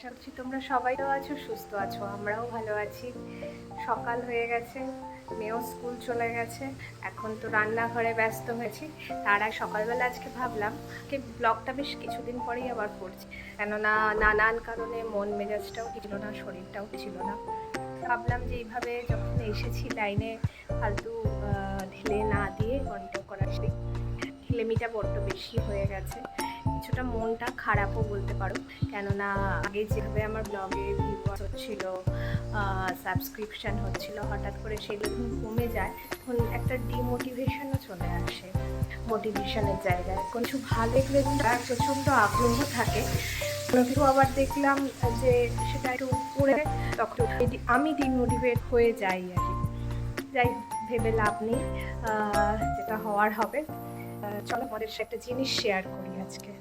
আশা করছি তোমরা সবাই ভালো আছো, সুস্থ আছো, আমরাও ভালো আছি। সকাল হয়ে গেছে, মেয়েও স্কুল চলে গেছে, এখন তো রান্নাঘরে ব্যস্ত হয়েছি। তার আগে সকালবেলা আজকে ভাবলাম যে ব্লগটা বেশ কিছুদিন পরেই আবার করছি। কেননা নানান কারণে মন মেজাজটাও ছিল না, শরীরটাও ছিল না। ভাবলাম যে এইভাবে যখন এসেছি লাইনে, ফালতু ঢেলে না দিয়ে করার সেই ঢিলেমিটা বড্ড বেশি হয়ে গেছে। কিছুটা মনটা খারাপও বলতে পারো। কেননা আগে যেভাবে আমার ব্লগে ভিউয়ার্স হচ্ছিল সাবস্ক্রিপশন হচ্ছিল, হঠাৎ করে সেগুলো যখন কমে যায়, তখন একটা ডিমোটিভেশনও চলে আসে। মোটিভেশনের জায়গায়। কিছু ভালো দেখলে প্রচণ্ড আগ্রহ থাকে কিন্তু আবার দেখলাম যে সেটা একটু উপরে তখন আমি ডিমোটিভেট হয়ে যাই আর কি। যাই ভেবে লাভ নেই যেটা হওয়ার হবে। চলো আমাদের একটা জিনিস শেয়ার করি আজকে।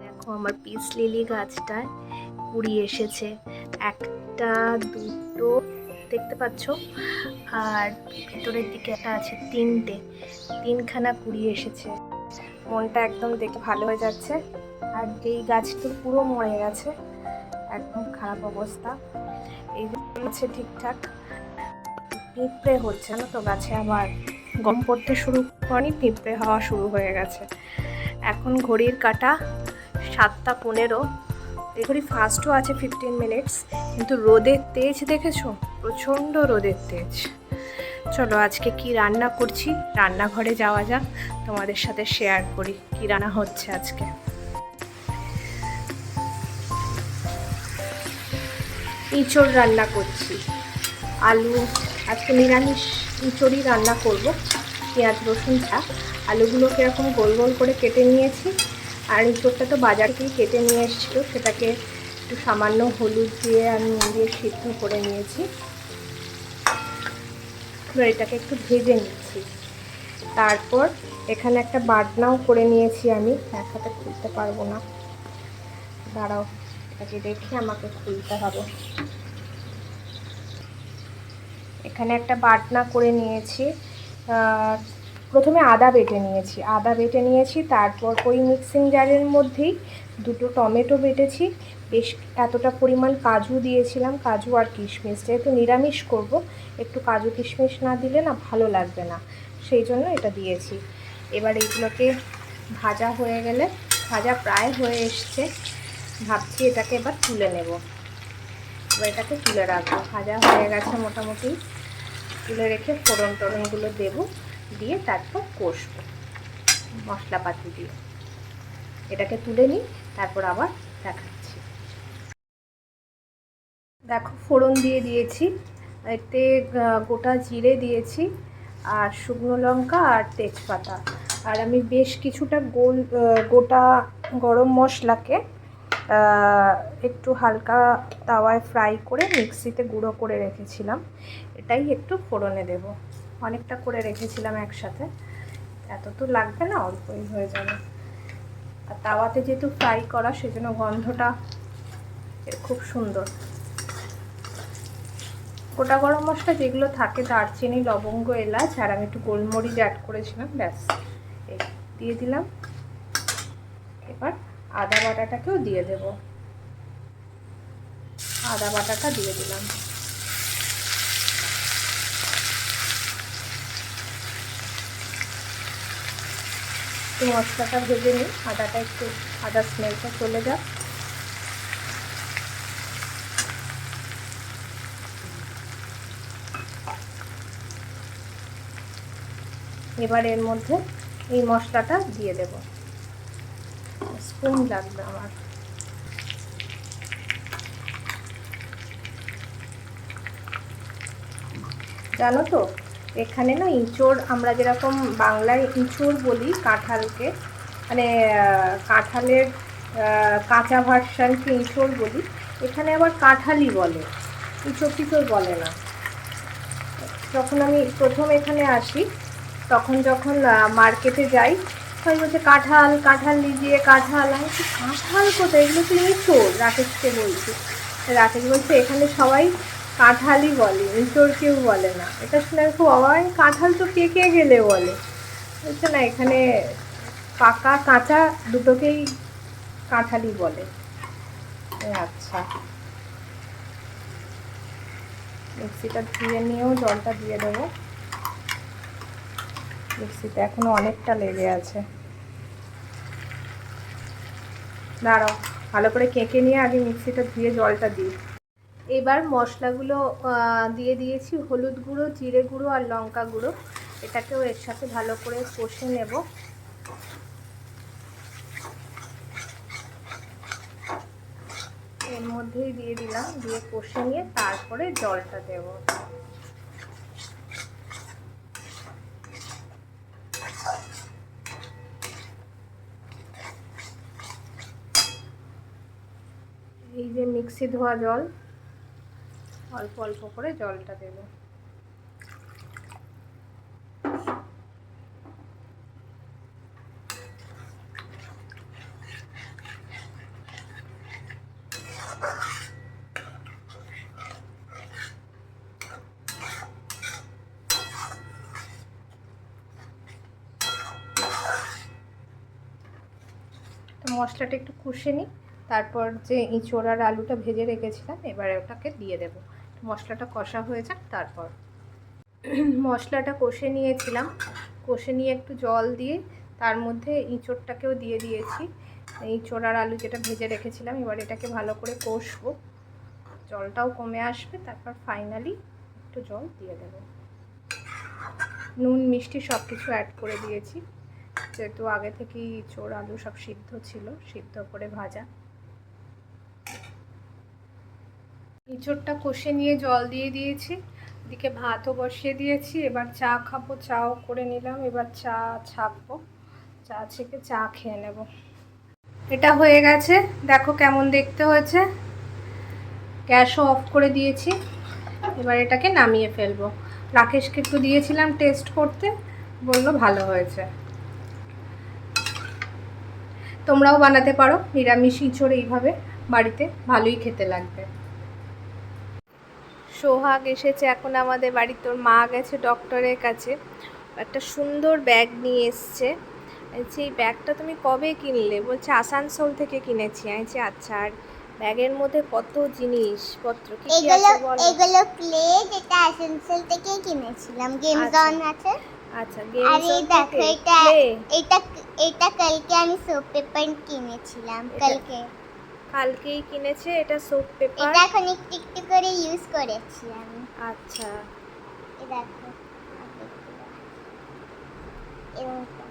দেখো আমার পিস লিলি গাছটায় কুড়ি এসেছে। একটা, দুটো, দেখতে পাচ্ছ? আর ভিতরের দিকে একটা আছে তিনটে। তিনখানা কুড়ি এসেছে। মনটা একদম দেখে ভালো হয়ে যাচ্ছে। আর এই গাছ তো পুরো মরে গেছে। একদম খারাপ অবস্থা। এই হচ্ছে ঠিকঠাক। পিঁপড়ে হচ্ছে না তো গাছে আবার। গম পড়তে শুরু করেনি পিঁপড়ে হওয়া শুরু হয়ে গেছে। এখন ঘড়ির কাটা সাতটা পনেরো। এই ঘড়ি ফাস্টও আছে ফিফটিন মিনিটস কিন্তু রোদের তেজ দেখেছ? প্রচণ্ড রোদের তেজ। চলো আজকে কি রান্না করছি? রান্নাঘরে যাওয়া যাক, তোমাদের সাথে শেয়ার করি কি রান্না হচ্ছে আজকে। ইঁচড় রান্না করছি। আলু, আজকে নিরামিষ ইঁচড়ই রান্না করব। পেঁয়াজ, রসুন ছা আলুগুলোকে এরকম গোল গোল করে কেটে নিয়েছি। আর ইঁচড়টা তো বাজার থেকে কেটে নিয়ে এসেছিল। সেটাকে একটু সামান্য হলুদ দিয়ে আর নুন দিয়ে সিদ্ধ করে নিয়েছি। এটাকে একটু ভেজে নিচ্ছি। তারপর এখানে একটা বাটনাও করে নিয়েছি আমি। এক হাতে খুলতে পারব না। দাঁড়াও, এটাকে দেখে আমাকে খুলতে হবে। এখানে একটা বাটনা করে নিয়েছি। প্রথমে আদা বেটে নিয়েছি। আদা বেটে নিয়েছি, তারপর ওই মিক্সিং জারের মধ্যেই দুটো টমেটো বেটেছি। বেশ এতটা পরিমাণ কাজু দিয়েছিলাম, কাজু আর কিশমিশ। যেহেতু নিরামিষ করব, একটু কাজু কিশমিশ না দিলে না ভালো লাগবে না। সেই জন্য এটা দিয়েছি। এবার এইগুলোকে ভাজা হয়ে গেলে, ভাজা প্রায় হয়ে এসছে, ভাবছি এটাকে এবার তুলে নেব। এবার এটাকে তুলে রাখব। ভাজা হয়ে গেছে মোটামুটি। তুলে রেখে ফোড়ন টোড়নগুলো দেবো, দিয়ে তারপর কষবো মশলাপাতি দিয়ে। এটাকে তুলে নিই, তারপর আবার দেখাচ্ছি। দেখো, ফোড়ন দিয়ে দিয়েছি, এতে গোটা জিরে দিয়েছি, আর শুকনো লঙ্কা আর তেজপাতা। আর আমি বেশ কিছুটা গোল গোটা গরম মশলাকে একটু হালকা তাওয়ায় ফ্রাই করে মিক্সিতে গুঁড়ো করে রেখেছিলাম। এটাই একটু ফোড়নে দেব। অনেকটা করে রেখেছিলাম একসাথে। এত তো লাগবে না, অল্পই হয়ে যাবে। আর তাওয়াতে যেহেতু ফ্রাই করা, সেজন্য গন্ধটা খুব সুন্দর। গোটা গরম মশলা যেগুলো থাকে, দারচিনি, লবঙ্গ, এলাচ, আর আমি একটু গোলমরিচ অ্যাড করেছিলাম, ব্যাস। দিয়ে দিলাম। এবার আদা বাটাটাকেও দিয়ে দেব। আদা বাটাটা দিয়ে দিলাম। একটু মশলাটা ভেজে নিই, আদাটা একটু আদা স্মেলটা চলে যাক। এবার এর মধ্যে এই মশলাটা দিয়ে দেব। স্পুন লাগবে আমার। জানো তো, এখানে না ইঁচড়, আমরা যেরকম বাংলায় ইঁচড় বলি কাঁঠালকে মানে কাঁঠালের কাঁচা ভার্সানকে ইঁচড় বলি, এখানে আবার কাঁঠালই বলে। ইঁচড় টিচড় বলে না। যখন আমি প্রথম এখানে আসি, তখন যখন মার্কেটে যাই সবাই বলছে কাঁঠাল কাঁঠাল লিজিয়ে কাঁঠাল। আমি বলছি, কাঁঠাল কোথায়? এগুলো তো ইঁচড় রাকেশকে বলছি। রাকেশ বলছে এখানে সবাই কাঁঠালই বলে ইঁচড় কেউ বলে না। এটা শুনে আমি খুব অবাক কাঁঠাল তো কে কে গেলে বলে? হচ্ছে না এখানে পাকা কাঁচা দুটোকেই কাঁঠালই বলে। আচ্ছা। মিক্সিটা ধুয়ে নিয়েও জলটা দিয়ে দেবো। মিক্সিতে এখনও অনেকটা লেগে আছে। দাঁড়াও, ভালো করে কেঁকে নিয়ে আগে মিক্সিটা ধুয়ে জলটা দিই। এবার মশলাগুলো দিয়ে দিয়েছি হলুদ গুঁড়ো, জিরে গুঁড়ো আর লঙ্কা গুঁড়ো। এটাকেও এর সাথে ভালো করে কষে নেব। এর মধ্যেই দিয়ে দিলাম, দিয়ে কষে নিয়ে তারপরে জলটা দেব এই যে মিক্সি ধোয়া জল। অল্প অল্প করে জলটা দেবো। মশলাটা একটু কষে নিই। তারপর যে ইঁচড় আর আলুটা ভেজে রেখেছিলাম, এবারে ওটাকে দিয়ে দেবো। মশলাটা কষা হয়ে যাক, তারপর। মশলাটা কষে নিয়েছিলাম। কষে নিয়ে একটু জল দিয়ে তার মধ্যে ইঁচড়টাকেও দিয়ে দিয়েছি। ইঁচড় আর আলু যেটা ভেজে রেখেছিলাম, এবার এটাকে ভালো করে কষবো। জলটাও কমে আসবে, তারপর ফাইনালি একটু জল দিয়ে দেবো। নুন, মিষ্টি সব কিছু অ্যাড করে দিয়েছি। যেহেতু আগে থেকেই চোর আলু সব সিদ্ধ ছিল, সিদ্ধ করে ভাজা। ইঁচড়টা কষে নিয়ে জল দিয়ে দিয়েছি। এদিকে ভাতও বসিয়ে দিয়েছি। এবার চা খাব, চাও করে নিলাম। এবার চা ছাপবো চা ছেঁকে চা খেয়ে নেব। এটা হয়ে গেছে। দেখো কেমন দেখতে হয়েছে। গ্যাসও অফ করে দিয়েছি। এবার এটাকে নামিয়ে ফেলব। রাকেশকে একটু দিয়েছিলাম টেস্ট করতে। বলল ভালো হয়েছে। তোমরাও বানাতে পারো। নিরামিষ ইঁচড় এইভাবে বাড়িতে ভালোই খেতে লাগবে। সোহাগ এসেছে এখন আমাদের বাড়ির তোর মা গেছে ডক্টরের কাছে। একটা সুন্দর ব্যাগ নিয়ে এসছে। বলছি এই ব্যাগটা তুমি কবে কিনলে? বলছে আসানসোল থেকে কিনেছি। আমি আচ্ছা আর ব্যাগের মধ্যে কত জিনিসপত্র? কি কি এগুলো আছে বলো এগুলো ক্লে যেটা আসানসোল থেকে কিনেছিলাম। গেম আচ্ছা। জোন আছে। আচ্ছা আর এই গেমস দেখো এটা এটা এটা কালকে আমি সোপ পেপার কিনেছিলাম কালকে। কালকেই কিনেছে এটা সোপ পেপার এটা এখন একটু একটু করে ইউজ করেছি আমি। আচ্ছা। এই দেখো এরকম।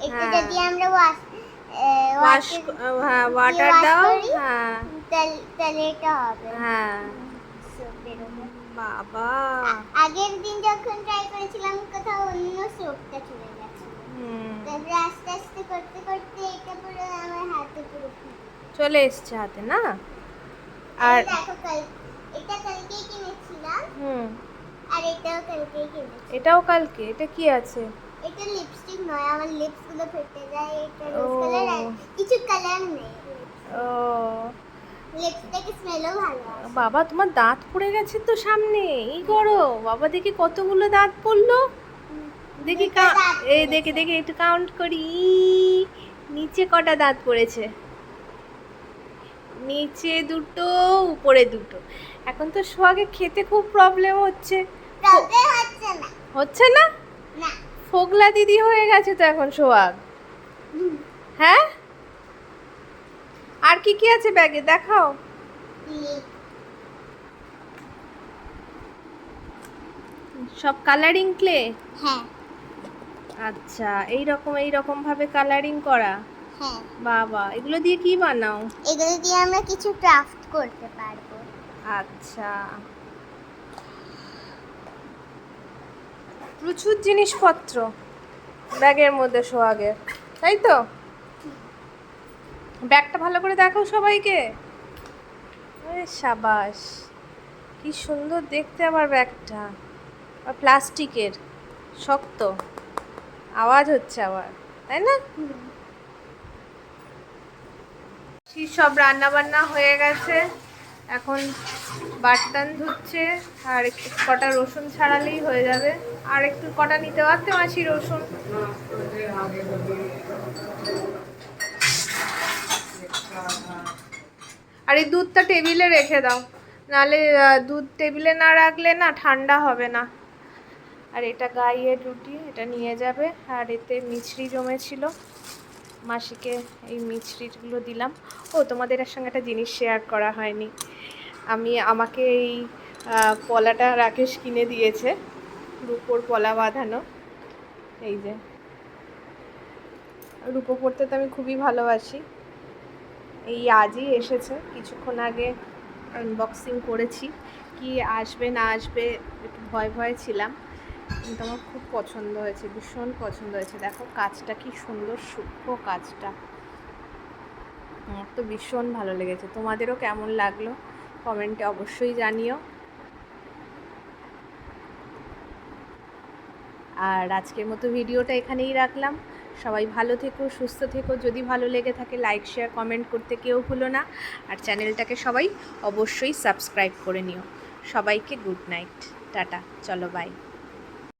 এটা হ্যাঁ। যদি আমরা ওয়াশ ওয়াশ হ্যাঁ ওয়াটার দাও? হ্যাঁ। তাহলে এটা হবে। হ্যাঁ। বাবা। আগের দিন যখন ট্রাই করেছিলাম কোথাও অন্য সোপটা চলে হুম। তারপরে আস্তে আস্তে করতে করতে এটা পুরো আমার হাতে পুরো। চলে এসছে হাতে না? আর এটা কালকেই কিনেছিলাম। হুম। আর এটাও কালকেই কিনেছি। এটাও কালকে? এটা কি আছে? এটা লিপস্টিক নয় আমার লিপসগুলো ফেটে যায় এটা রোজ ও। কালার আর কিছু কালার নেই ও। লিপস্টিকের স্মেলও ভালো বাবা তোমার দাঁত পড়ে গেছে তো সামনে এই করো। বাবা দেখি কতগুলো দাঁত পড়ল। দেখি এই। দেখে দেখে একটু কাউন্ট করি। নিচে কটা দাঁত পড়েছে? নিচে দুটো উপরে দুটো। এখন তো সোহাগে খেতে খুব প্রবলেম হচ্ছে। হচ্ছে না। হচ্ছে না? না। ফোগলা দিদি হয়ে গেছে তো এখন সোহাগ। হ্যাঁ? আর কি কি আছে ব্যাগে? দেখাও। সব কালারিং ক্লে হ্যাঁ। আচ্ছা এই রকম এই রকম ভাবে কালারিং করা। হ্যাঁ। বাবা এগুলো দিয়ে কি বানাও? এগুলো দিয়ে আমরা কিছু ক্রাফট করতে পারব। আচ্ছা। প্রচুর জিনিসপত্র ব্যাগের মধ্যে সোহাগের তাই তো? ব্যাগটা ভালো করে দেখাও সবাইকে। আরে সাবাস কি সুন্দর দেখতে আবার ব্যাগটা। আর প্লাস্টিকের শক্ত। আওয়াজ হচ্ছে আবার তাই না? সব রান্না বান্না হয়ে গেছে? এখন বাটন ধুচ্ছে, আর একটু কটা রসুন ছাড়ালেই হয়ে যাবে। আর একটু কটা নিতে পারতে মাছি রসুন? আর এই দুধটা টেবিলে রেখে দাও। নালে দুধ টেবিলে না রাখলে না ঠান্ডা হবে না। আর এটা গাইয়ের রুটি, এটা নিয়ে যাবে। আর এতে মিছরি জমেছিল। মাসিকে এই মিছরিগুলো দিলাম। ও, তোমাদের সঙ্গে একটা জিনিস শেয়ার করা হয়নি। আমি আমাকে এই পলাটা রাকেশ কিনে দিয়েছে। রুপোর পলা বাঁধানো। এই যে। রুপো পড়তে তো আমি খুবই ভালোবাসি। এই আজই এসেছে। কিছুক্ষণ আগে আনবক্সিং করেছি। কি আসবে না আসবে একটু ভয় ভয় ছিলাম। কিন্তু আমার খুব পছন্দ হয়েছে, ভীষণ পছন্দ হয়েছে। দেখো কাজটা কি সুন্দর, সূক্ষ্ম কাজটা। আমার তো ভীষণ ভালো লেগেছে। তোমাদেরও কেমন লাগল? কমেন্টে অবশ্যই জানিও। আর আজকের মতো ভিডিওটা এখানেই রাখলাম। সবাই ভালো থেকো, সুস্থ থেকো। যদি ভালো লেগে থাকে লাইক শেয়ার কমেন্ট করতে কেউ ভুলো না। আর চ্যানেলটাকে সবাই অবশ্যই সাবস্ক্রাইব করে নিও। সবাইকে গুড নাইট টাটা। চলো বাই